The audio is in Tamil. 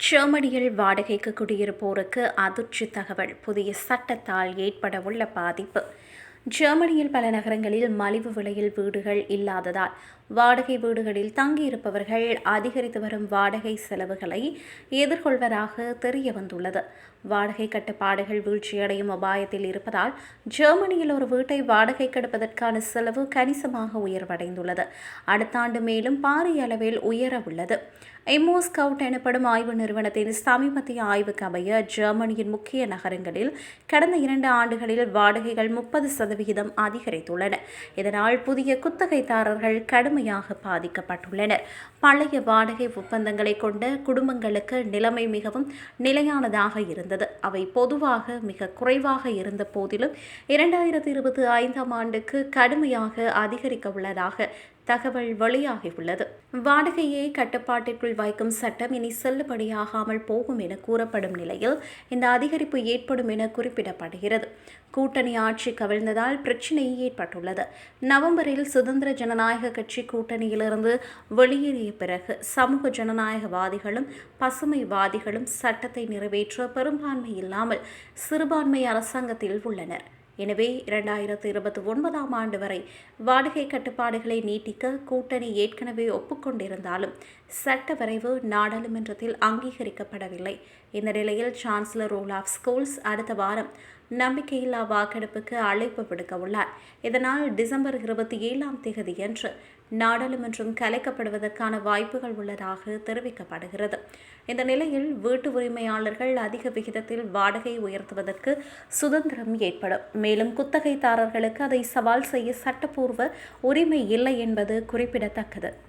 ஜெர்மனியில் வாடகைக்கு குடியிருப்போருக்கு அதிர்ச்சி தகவல். புதிய சட்டத்தால் ஏற்பட உள்ள பாதிப்பு. ஜெர்மனியில் பல நகரங்களில் மலிவு விலையில் வீடுகள் இல்லாததால் வாடகை வீடுகளில் தங்கியிருப்பவர்கள் அதிகரித்து வரும் வாடகை செலவுகளை எதிர்கொள்வதாக தெரிய வந்துள்ளது. வாடகை கட்டுப்பாடுகள் வீழ்ச்சியடையும் அபாயத்தில் இருப்பதால் ஜெர்மனியில் ஒரு வீட்டை வாடகை கெடுப்பதற்கான செலவு கணிசமாக உயர்வடைந்துள்ளது. அடுத்த ஆண்டு மேலும் பாரிய அளவில் உயர உள்ளது எம்மோ ஸ்கவுட் எனப்படும் ஆய்வு நிறுவனத்தின் சமீபத்திய ஆய்வுக்கு அமைய ஜெர்மனியின் முக்கிய நகரங்களில் கடந்த இரண்டு ஆண்டுகளில் வாடகைகள் முப்பது சதவிகிதம் அதிகரித்துள்ளன. இதனால் புதிய குத்தகைதாரர்கள் கடுமையாக பாதிக்கப்பட்டுள்ளனர். பழைய வாடகை ஒப்பந்தங்களை கொண்ட குடும்பங்களுக்கு நிலைமை மிகவும் நிலையானதாக இருந்தது. அவை பொதுவாக மிக குறைவாக இருந்த போதிலும் இரண்டாயிரத்தி இருபத்தி ஐந்தாம் ஆண்டுக்கு கடுமையாக அதிகரிக்க உள்ளதாக தகவல் வெளியாகியுள்ளது வாடகையை கட்டுப்பாட்டிற்குள் வைக்கும் சட்டம் இனி செல்லுபடியாகாமல் போகும் என கூறப்படும் நிலையில் இந்த அதிகரிப்பு ஏற்படும் என குறிப்பிடப்படுகிறது. கூட்டணி ஆட்சி கவிழ்ந்ததால் பிரச்சினை ஏற்பட்டுள்ளது. நவம்பரில் சுதந்திர ஜனநாயக கட்சி கூட்டணியிலிருந்து வெளியேறிய பிறகு சமூக ஜனநாயகவாதிகளும் பசுமைவாதிகளும் சட்டத்தை நிறைவேற்ற பெரும்பான்மை இல்லாமல் சிறுபான்மை அரசாங்கத்தில் உள்ளனர். எனவே இரண்டாயிரத்து இருபத்தி ஒன்பதாம் ஆண்டு வரை வாடகை கட்டுப்பாடுகளை நீட்டிக்க கூட்டணி ஏற்கனவே ஒப்புக்கொண்டிருந்தாலும் சட்ட வரைவு நாடாளுமன்றத்தில் அங்கீகரிக்கப்படவில்லை. இந்த நிலையில் சான்சலர் ஓலாஃப் ஆஃப் ஸ்கூல்ஸ் அடுத்த வாரம் நம்பிக்கையில்லா வாக்கெடுப்புக்கு அழைப்பு விடுக்க உள்ளார். இதனால் டிசம்பர் இருபத்தி ஏழாம் தேதியன்று நாடாளுமன்றம் கலைக்கப்படுவதற்கான வாய்ப்புகள் உள்ளதாக தெரிவிக்கப்படுகிறது. இந்த நிலையில் வீட்டு உரிமையாளர்கள் அதிக விகிதத்தில் வாடகை உயர்த்துவதற்கு சுதந்திரம் ஏற்படும். மேலும் குத்தகைதாரர்களுக்கு அதை சவால் செய்ய சட்டப்பூர்வ உரிமை இல்லை என்பது குறிப்பிடத்தக்கது.